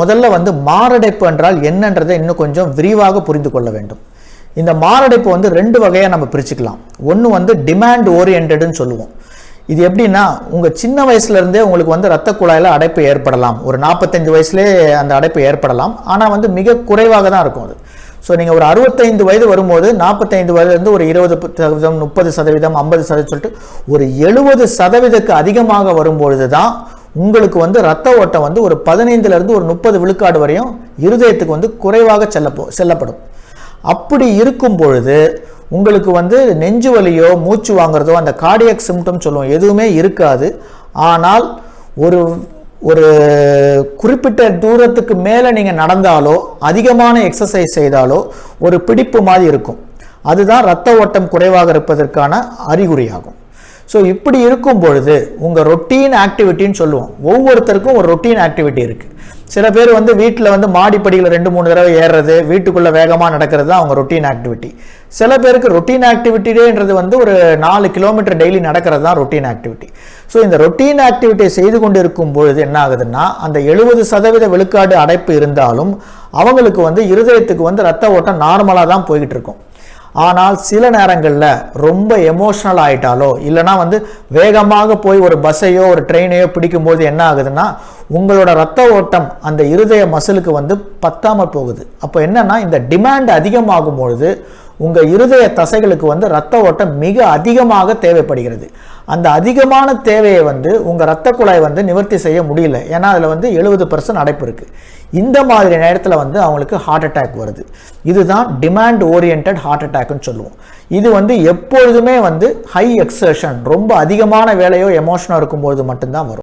முதல்ல வந்து மாரடைப்பு என்றால் என்னன்றதை இன்னும் கொஞ்சம் விரிவாக புரிந்து கொள்ள வேண்டும். இந்த மாரடைப்பு வந்து ரெண்டு வகையாக நம்ம பிரிச்சுக்கலாம். ஒன்று வந்து டிமாண்ட் ஓரியன்டுன்னு சொல்லுவோம். இது எப்படின்னா உங்கள் சின்ன வயசுலேருந்தே உங்களுக்கு வந்து ரத்த குழாயில் அடைப்பு ஏற்படலாம். ஒரு நாற்பத்தஞ்சு வயசுலேயே அந்த அடைப்பு ஏற்படலாம். ஆனால் வந்து மிக குறைவாக தான் இருக்கும் அது. ஸோ நீங்கள் ஒரு அறுபத்தைந்து வயது வரும்போது நாற்பத்தைந்து வயதுலேருந்து ஒரு இருபது சதவீதம் முப்பது சதவீதம் ஐம்பது சதவீதம் சொல்லிட்டு ஒரு எழுபது சதவீதத்துக்கு அதிகமாக வரும்பொழுது தான் உங்களுக்கு வந்து ரத்த ஓட்டம் வந்து ஒரு பதினைந்துலேருந்து ஒரு முப்பது விழுக்காடு வரையும் இருதயத்துக்கு வந்து குறைவாக செல்லப்போ செல்லப்படும். அப்படி இருக்கும் பொழுது உங்களுக்கு வந்து நெஞ்சு வலியோ மூச்சு வாங்குறதோ அந்த கார்டியக் சிம்டம் சொல்லுவோம் எதுவுமே இருக்காது. ஆனால் ஒரு ஒரு குறிப்பிட்ட தூரத்துக்கு மேலே நீங்கள் நடந்தாலோ அதிகமான எக்ஸசைஸ் செய்தாலோ ஒரு பிடிப்பு மாதிரி இருக்கும். அதுதான் ரத்த ஓட்டம் குறைவாக இருப்பதற்கான அறிகுறியாகும். ஸோ இப்படி இருக்கும் பொழுது உங்கள் ரொட்டீன் ஆக்டிவிட்டின்னு சொல்லுவோம். ஒவ்வொருத்தருக்கும் ஒரு ரொட்டீன் ஆக்டிவிட்டி இருக்குது சில பேர் வந்து வீட்டில் வந்து மாடிப்படியில் ரெண்டு மூணு தடவை ஏறுறது வீட்டுக்குள்ளே வேகமாக நடக்கிறது தான் அவங்க ரொட்டீன் ஆக்டிவிட்டி சில பேருக்கு ரொட்டீன் ஆக்டிவிட்டின்றது வந்து ஒரு நாலு கிலோமீட்டர் டெய்லி நடக்கிறது தான் ரொட்டீன் ஆக்டிவிட்டி ஸோ இந்த ரொட்டீன் ஆக்டிவிட்டியை செய்து கொண்டு இருக்கும் பொழுது என்ன ஆகுதுன்னா அந்த எழுபது சதவீத விழுக்காடு அடைப்பு இருந்தாலும் அவங்களுக்கு வந்து இருதயத்துக்கு வந்து ரத்த ஓட்டம் நார்மலாக தான் போய்கிட்டு இருக்கும். ஆனால் சில நேரங்களில் ரொம்ப எமோஷ்னல் ஆகிட்டாலோ இல்லைனா வந்து வேகமாக போய் ஒரு பஸ்ஸையோ ஒரு ட்ரெயினையோ பிடிக்கும்போது என்ன ஆகுதுன்னா உங்களோட ரத்த ஓட்டம் அந்த இருதய மசிலுக்கு வந்து பத்தாமல் போகுது. அப்போ என்னென்னா இந்த டிமாண்ட் அதிகமாகும் பொழுது உங்கள் இருதய தசைகளுக்கு வந்து ரத்த ஓட்டம் மிக அதிகமாக தேவைப்படுகிறது. அந்த அதிகமான தேவையை வந்து உங்கள் ரத்த குழாய் வந்து நிவர்த்தி செய்ய முடியல. ஏன்னா அதில் வந்து எழுபது பர்சன்ட் அடைப்பு இருக்குது இந்த மாதிரி நேரத்தில் வந்து அவங்களுக்கு ஹார்ட் அட்டாக் வருது. இதுதான் டிமாண்ட் ஓரியன்ட் ஹார்ட் அட்டாக்னு சொல்லுவோம். இது வந்து எப்பொழுதுமே வந்து ஹை எக்ஸர்ஷன் ரொம்ப அதிகமான வேலையோ எமோஷனோ இருக்கும்போது மட்டும்தான் வரும்.